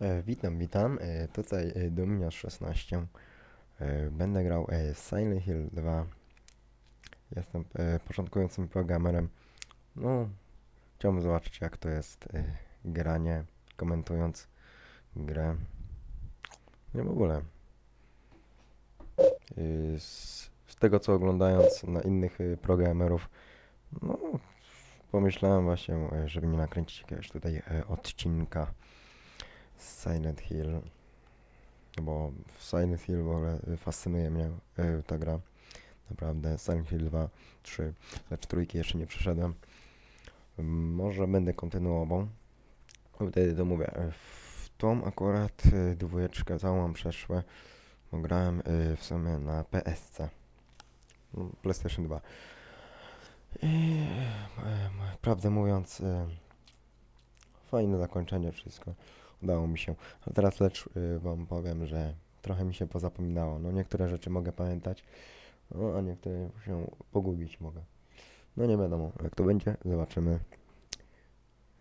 E, witam, witam. E, tutaj e, Dominios 16. E, będę grał Silent Hill 2. Jestem początkującym programerem. No, chciałbym zobaczyć jak to jest granie, komentując grę. Nie w ogóle. Z, tego co oglądając na innych programerów, no, pomyślałem właśnie, żeby nie nakręcić jakiegoś tutaj e, Silent Hill, bo w Silent Hill w ogóle y, fascynuje mnie y, ta gra. Naprawdę, Silent Hill 2, 3, lecz trójki jeszcze nie przeszedłem. Może będę kontynuował. Wtedy to mówię, y, w tą akurat y, dwójeczkę całą mam przeszłe, grałem w sumie na PSC. No, PlayStation 2. I prawdę mówiąc, fajne zakończenie wszystko udało mi się. A teraz lecz y, wam powiem, że trochę mi się pozapominało. No niektóre rzeczy mogę pamiętać, no, a niektóre się pogubić mogę. No nie wiadomo, jak to będzie, zobaczymy.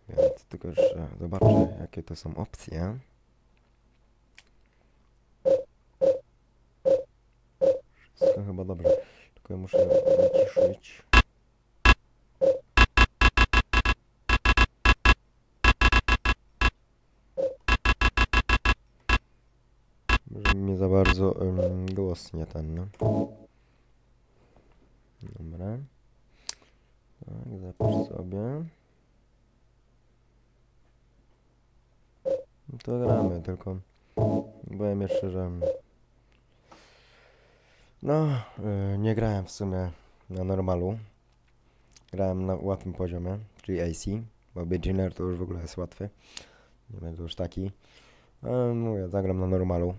Więc tylko jeszcze zobaczę, jakie to są opcje. Wszystko chyba dobrze, tylko ja muszę wyciszyć. Głos nie ten, no. Dobra. Tak, zapisz sobie. No to gramy, tylko powiem jeszcze, że no, y, nie grałem w sumie na normalu. Grałem na łatwym poziomie, czyli AC, bo beginner to już w ogóle jest łatwy. Nie będę już taki. Ale mówię, zagram na normalu.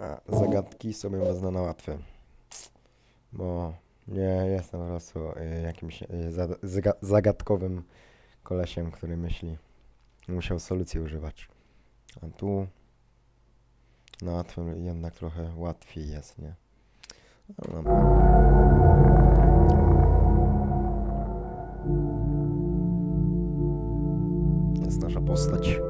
A zagadki sobie wezmę na łatwy. Bo nie jestem po prostu y, jakimś y, zagadkowym kolesiem, który myśli. Musiał solucji używać. A tu na łatwym jednak trochę łatwiej jest, nie? No, dobra. Jest nasza postać.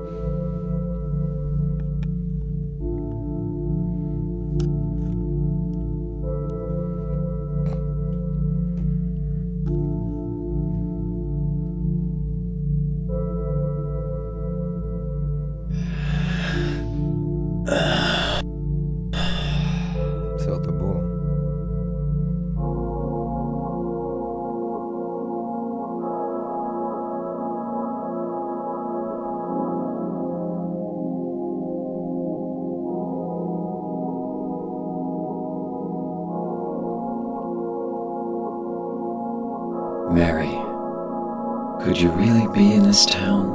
This town?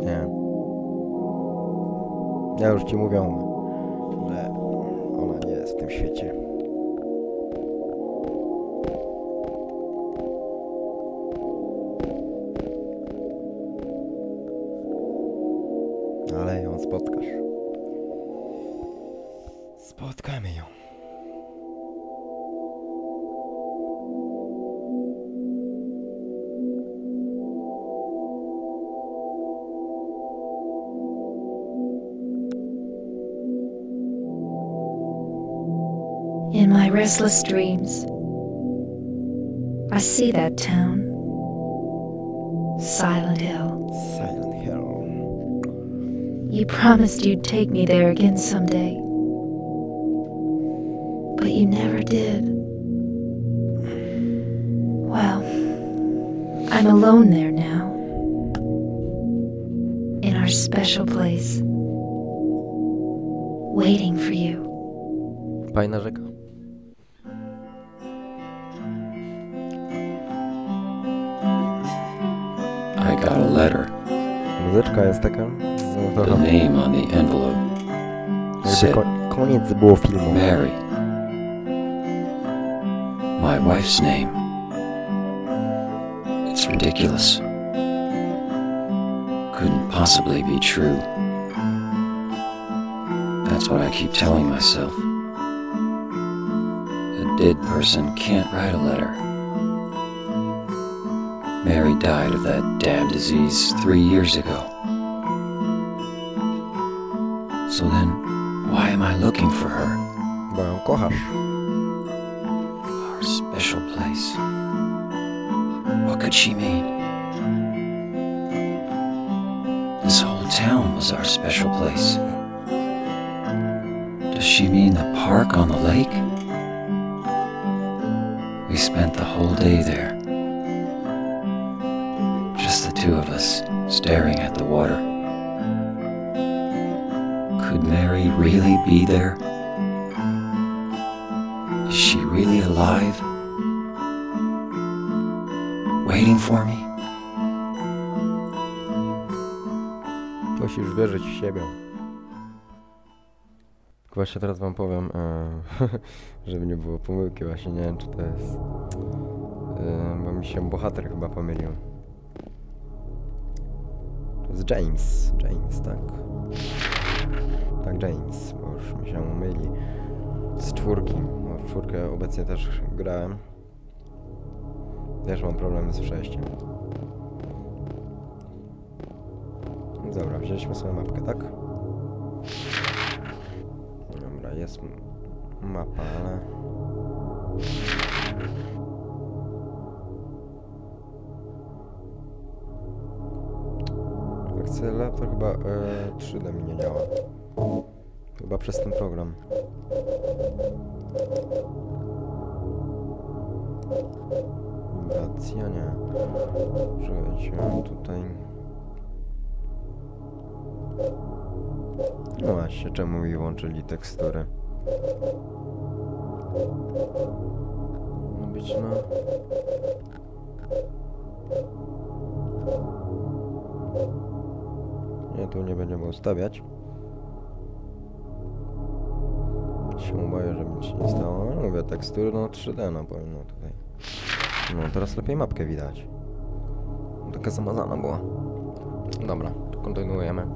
Nie. Ja już ci mówią, że ona nie jest w tym świecie. Ale ją spotkasz. Spotkamy ją. Restless dreams, I see that town. Silent Hill. Silent Hill. You promised you'd take me there again someday. But you never did. Well, I'm alone there now. In our special place. Waiting for you. Fajna rzeka. I got a letter. Muzyczka jest taka. The name on the envelope said koniec było filmu. Mary. My wife's name. It's ridiculous. Couldn't possibly be true. That's what I keep telling myself. A dead person can't write a letter. Mary died of that damn disease three years ago. So then, why am I looking for her? Bo ją kochasz. Our special place. What could she mean? This whole town was our special place. Does she mean the park on the lake? We spent the whole day there. Two of us, staring at the water. Could Mary really be there? Is she really alive? Waiting for me? Musisz wierzyć w siebie. Właśnie teraz wam powiem, e, żeby nie było pomyłki, właśnie nie wiem czy to jest... E, bo mi się bohater chyba pomylił. Jest James, James, tak. Tak, James, bo już mi się myli. Z czwórki, bo w czwórkę obecnie też grałem. Też mam problemy z przejściem. Dobra, wzięliśmy sobie mapkę, tak? Dobra, jest mapa, ale... Laptop chyba e, 3D mi nie działa. Chyba przez ten program. Wibracja, nie. Czekajcie, tutaj... No właśnie, czemu mi włączyli tekstury? Ma być na... Nie, tu nie będziemy ustawiać. Się boję, żeby mi się nie stało. No mówię, tekstury, no 3D, no powinno tutaj. No, teraz lepiej mapkę widać. Taka zamazana była. Dobra, kontynuujemy.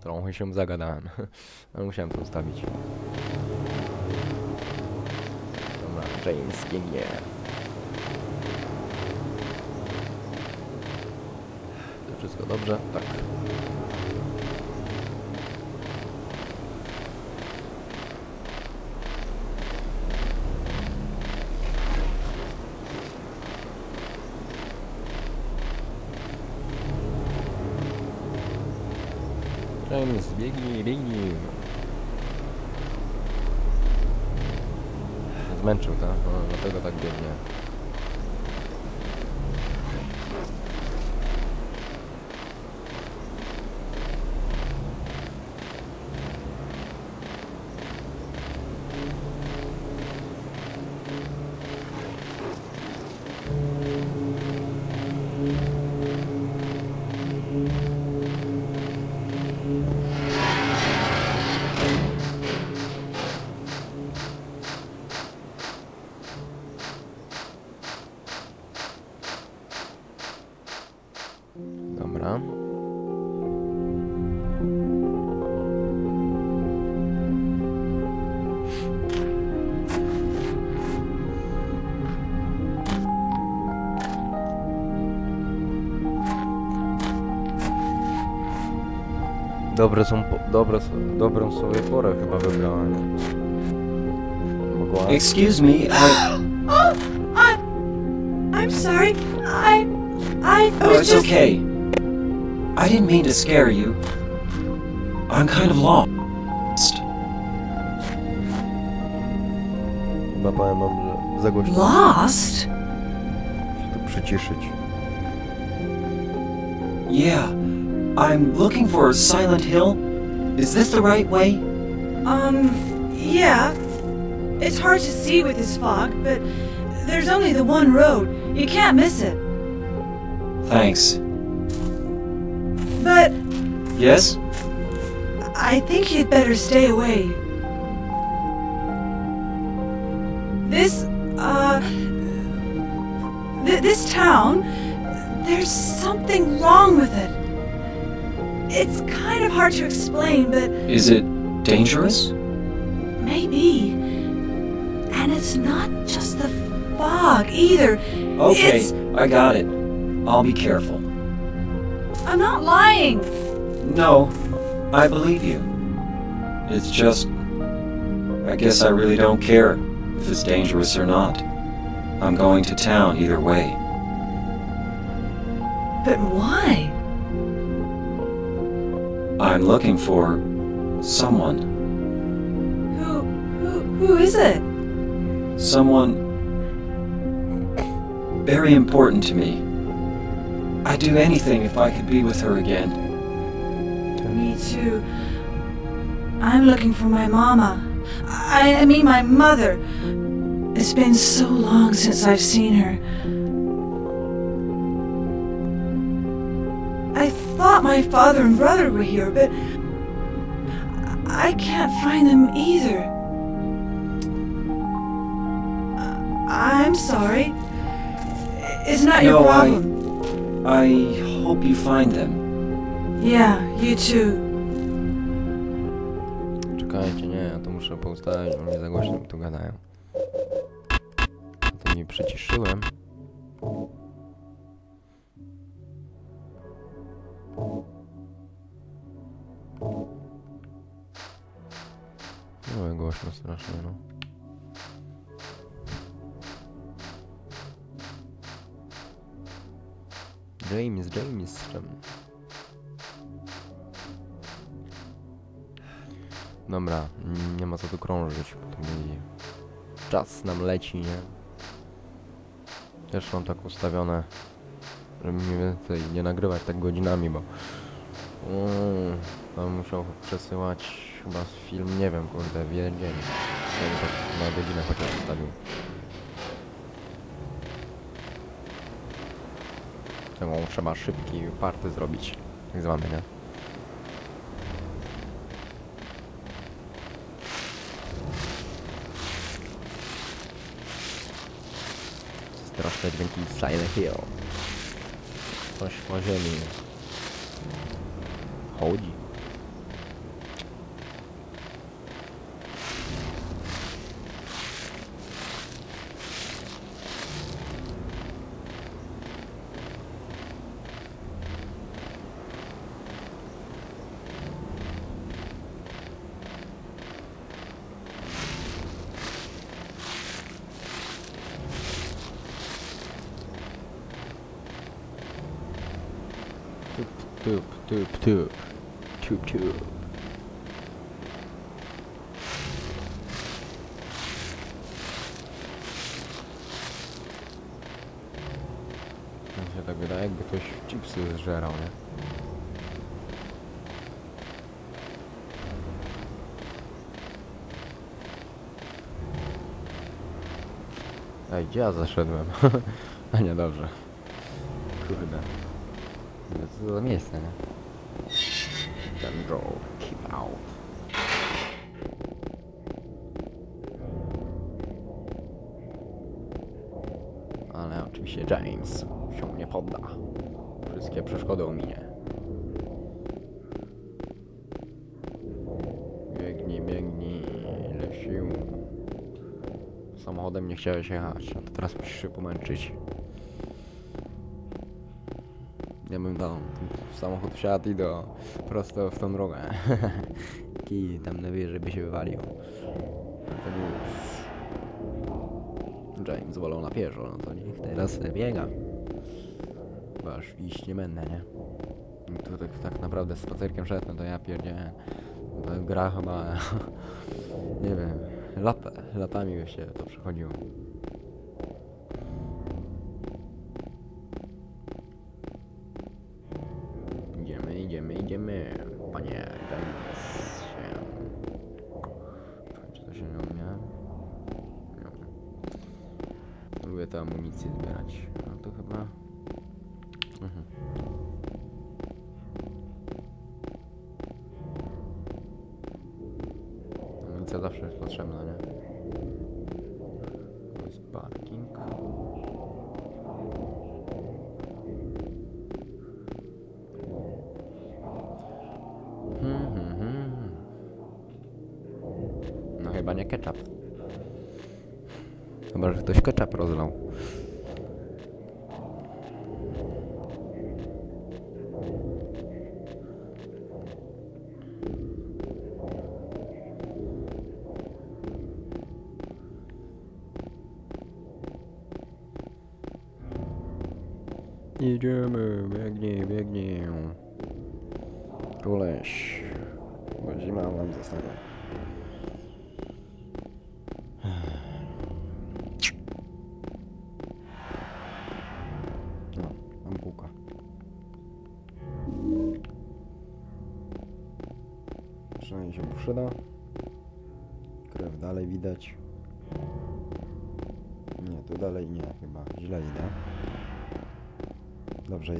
Trochę się zagadałem, ale musiałem to ustawić. Dobra, James ginie. To wszystko dobrze? Tak. James, biegnij, biegnij. Zmęczył, tak? No, dlatego tak biegnie. Dobre są, po, dobre, dobrą sobie porę chyba wybrałem. Mogła... Excuse me, I. Oh, I, I'm sorry. I, I Oh, it's just. okay. I didn't mean to scare you. I'm kind of lost. Chyba powiem wam, że za głośno Lost? się tu przyciszyć. Yeah, I'm looking for Silent Hill. Is this the right way? Um, yeah. It's hard to see with this fog, but there's only the one road. You can't miss it. Thanks. But Yes? I think you'd better stay away. This, uh. Th- this town, there's something wrong with it. It's kind of hard to explain, but Is it dangerous? maybe. And it's not just the fog either. Okay, It's. I got it. I'll be careful. I'm not lying. No, I believe you. It's just. I guess I really don't care if it's dangerous or not. I'm going to town either way. But why? I'm looking for. someone. Who, who, who is it? Someone. very important to me. I'd do anything if I could be with her again. Me too. I'm looking for my mama. I, I mean, my mother. It's been so long since I've seen her. My father and brother were here, but I can't find them either. I'm sorry. It's not your No, I- problem. I hope you find them. Yeah, you too. Czekajcie, nie, ja to muszę poustawić, bo mnie za głośno tu gadają. To mi przyciszyłem. No, głośno strasznie, no. James, James, czemu? Dobra, nie ma co tu krążyć, bo to mówi... Czas nam leci, nie? Też mam tak ustawione, żeby mniej więcej nie nagrywać tak godzinami, bo... Mm, tam musiał przesyłać chyba film, nie wiem, kurde, w jeden dzień. Tak na godzinę chociaż ustawił. Taką trzeba szybki party zrobić, tak zwany, nie? Straszne dźwięki Silent Hill. Coś po ziemi. Chodzi. Tup, tup. Tup, tup. Mi się tak wydaje, jakby ktoś chipsy zżerał, nie? Ej, gdzie ja zaszedłem? A nie, dobrze. Kurde. Co to za miejsce, nie? Dendro, keep out. Ale oczywiście James się nie podda. Wszystkie przeszkody ominie. Biegnij, biegnij, ile sił. Samochodem nie chciałeś jechać, no to teraz musisz się pomęczyć. Ja bym dał samochód wsiadł i do prosto w tą drogę. Kij tam na wieży by się wywalił. Nic. James wolał na pieszo, no to niech teraz biega. Chyba aż iść nie będę, nie? Tu tak, tak naprawdę z spacerkiem szedł, no to ja pierdzie. Gra chyba, nie wiem, lata, latami by się to przechodziło. Chyba, że ktoś ketchup rozlał.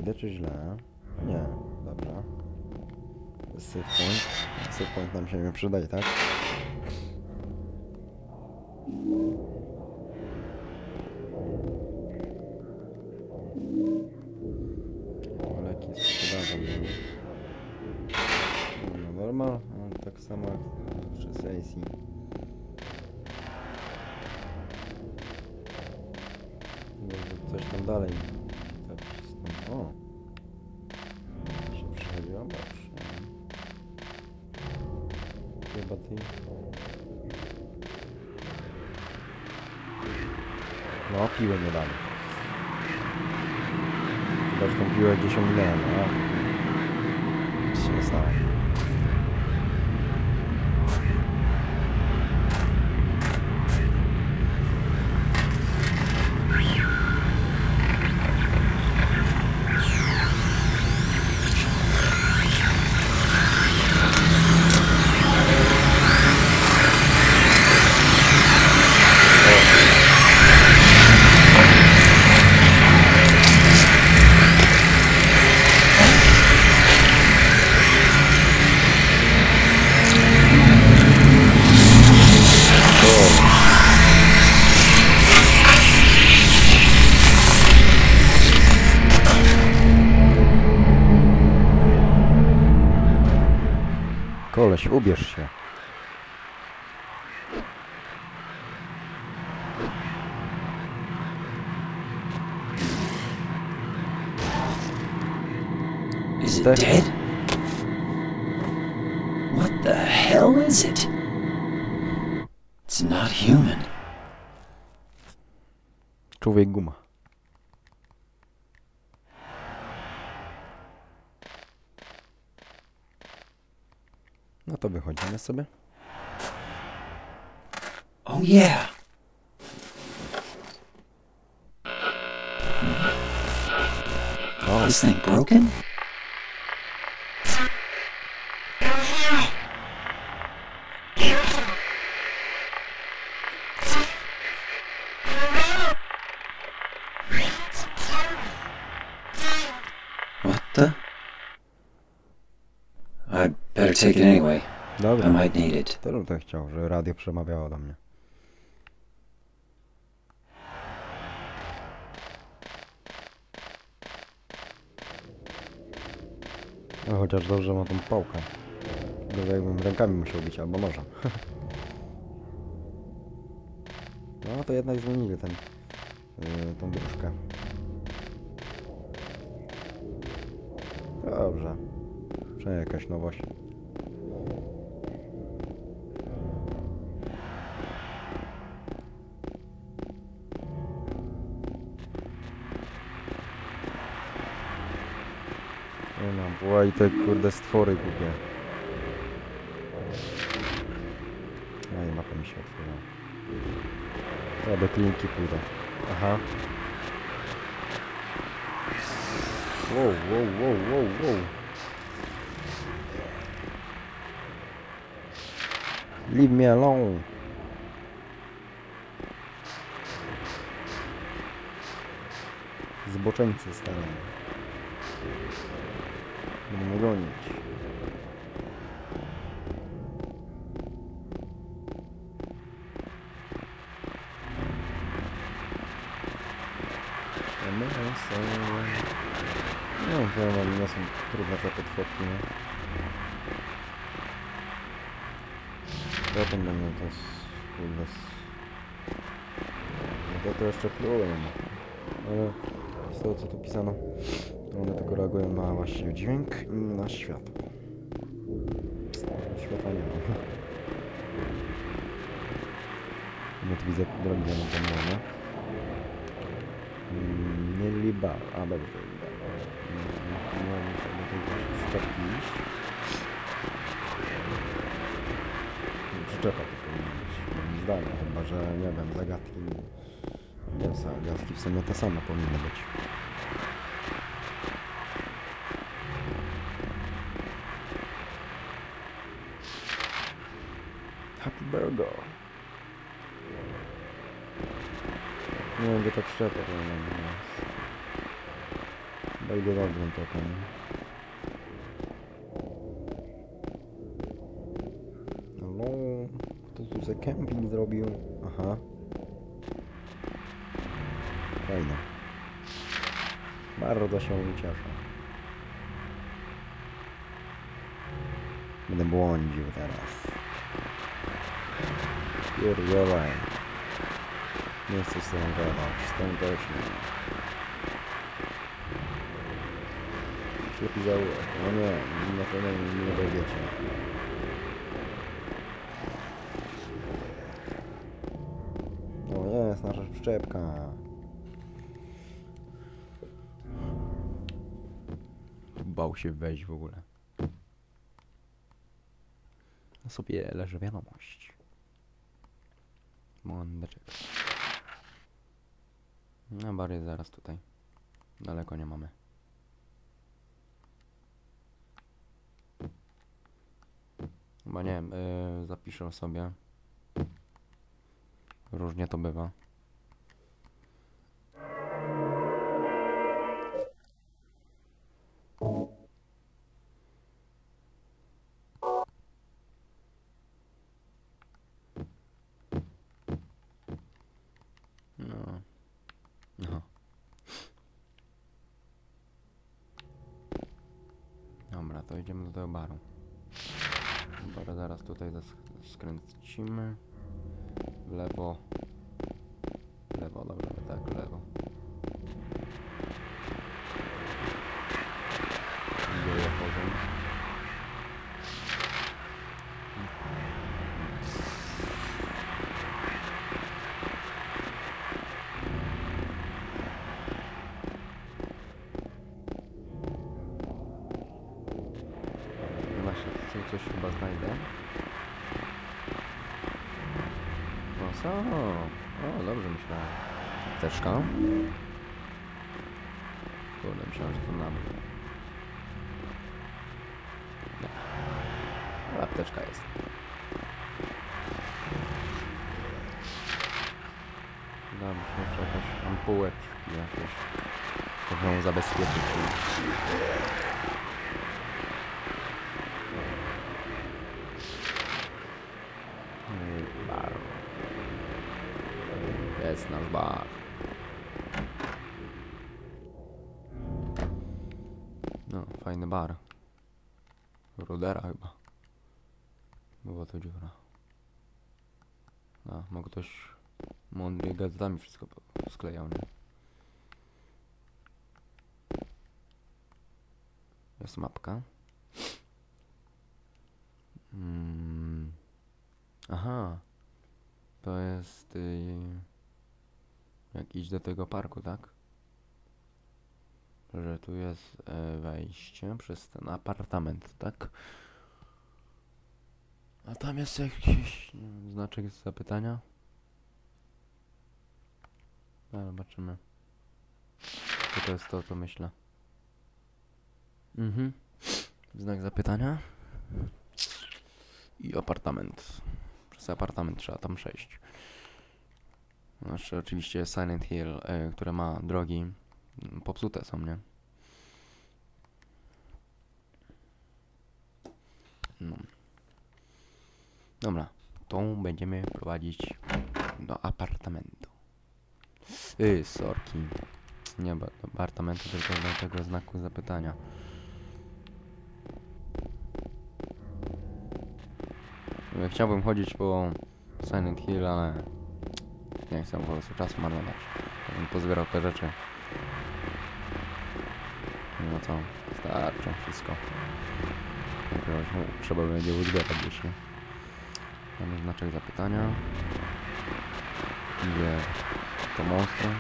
Idę, czy źle? Nie, dobrze. Save point. Save point nam się nie przydaje, tak? Hell is it? It's not human. Człowiek guma. No to wychodzimy sobie. Oh, yeah. O, This thing broken? Better take it anyway. I dobra. might need it. To bym to chciał, że radio przemawiało do mnie. No chociaż dobrze ma tą pałkę. Gorzej jakbym rękami musiał bić, albo nożem. No to jednak zmienili ten, yy, tą dróżkę. Dobrze. Przynajmniej jakaś nowość. I te kurde stwory głupie. I mapa mi się otworzyła. Ja do kliniki pójdę. Aha. Wow, wow, wow, wow, wow. Leave me alone. Zboczeńcy starają. Będą mnie gonić. No, powiem wam, nie są trudne te potworki, nie? Potem będą z... kurde. No to, to jeszcze plują. Ale z tego co tu pisano, one tylko reagują na właśnie dźwięk i na światło. Światła nie ma. No tu widzę drogi zamontowane. Mm, Nie liba. A dobrze. Mm, Nie muszę do tej przyczepki iść. Przyczepa to powinna chyba że, nie wiem, zagadki... Nie, zagadki w sumie te same powinny być. Nie wiem, gdzie ta przyczepa powinna być. Chyba idę dobrym tokiem. Halo? Kto tu za kemping zrobił? Aha. Fajne. Bardzo się cieszę. Będę błądził teraz. Pierdzielaj. Nie chcę z tobą gadać, z tą też nie. Ślepi zaułek. No nie, na pewno nie, dowiecie. No jest nasza przyczepka. Bał się wejść w ogóle. Na sobie leży wiadomość. Mądrczyk. No bar jest zaraz tutaj. Daleko nie mamy. Chyba nie yy, zapiszę sobie. Różnie to bywa. To idziemy do tego baru. Dobra, zaraz tutaj skręcimy. W lewo. W lewo, dobra, tak, w lewo. Dzieje chodzą. No Właśnie, tu coś chyba znajdę. O, są. O, dobrze myślałem. Apteczka. Kurde, myślałem, że to na mnie. Nie. Ale apteczka jest. Dobrze, jeszcze jakaś ampułeczki jakieś. Można zabezpieczyć. Gazetami wszystko sklejał? Jest mapka. Mm. Aha. To jest... Y, jak iść do tego parku, tak? Że tu jest e, wejście przez ten apartament, tak? A tam jest jakiś znaczek zapytania? No, zobaczymy. Czy to jest to, co myślę. Mhm. Znak zapytania. I apartament. Przez apartament trzeba tam przejść. Znaczy oczywiście Silent Hill, e, które ma drogi mm, popsute są, nie? No. Dobra, tą będziemy prowadzić do apartamentu. Yy, sorki. Nie apartamentu, tylko do tego znaku zapytania. Chciałbym chodzić po Silent Hill, ale nie chcę po prostu czasu marnować. Bym pozbierał te rzeczy. No co, starczą wszystko. Trzeba będzie uzbierać nie? Mamy znaczek zapytania. Gdzie to monstrum?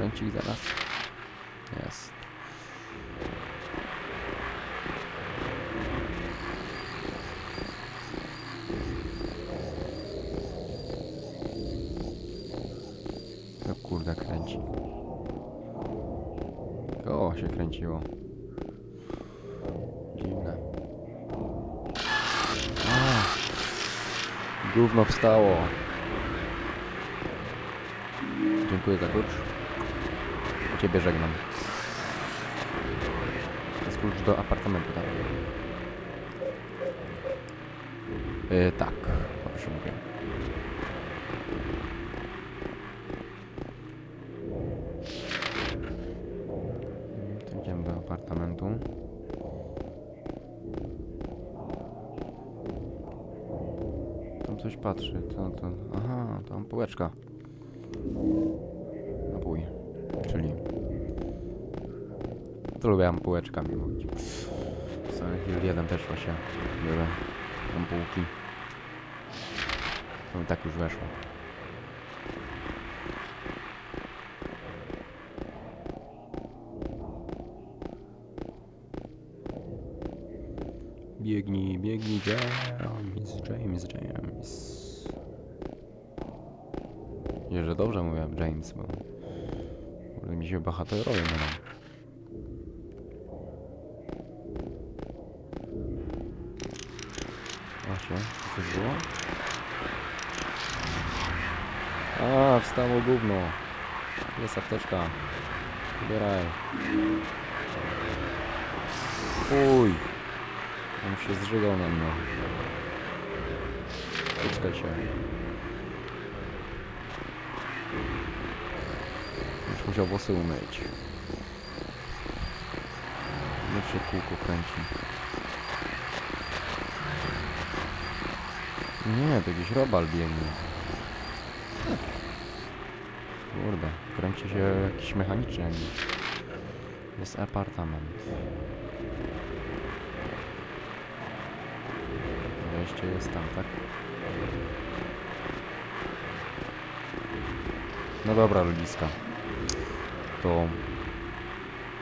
Zakręcik zaraz. Jest. Kurde kręci. O, się kręciło. Dziwne. A, gówno wstało. Dziękuję za klucz. Ciebie żegnam. To jest klucz do apartamentu, tak? Yy, tak, dobrze mówię. To Idziemy do apartamentu. Tam coś patrzy. Co to? Ampułeczka. Napój. Czyli... To lubię ampułeczkami mówić. Silent Hill 1 też właśnie były ampułki. Mi tak już weszło. Biegnij, biegnij, James, James, James. Że dobrze mówię James, bo kurde, mi się bohaterowie mylą. Właśnie, coś było? A, wstało gówno. Jest apteczka. Zbieraj. Uj. On się zżygał na mnie. Fuckaj się. Już musiał włosy umyć. Znów się kółko kręci. Nie, to jakiś robal biegnie. Kurde, kręci się jakiś mechaniczny. Jest apartament. Wejście jest tam, tak? No dobra, ludziska. To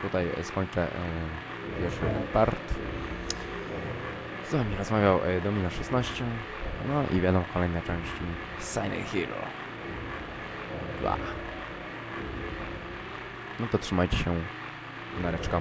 tutaj skończę e, pierwszy part. Z wami rozmawiał e, Domino 16. No i będą kolejne części Silent Hill 2. No to trzymajcie się. Nareczka.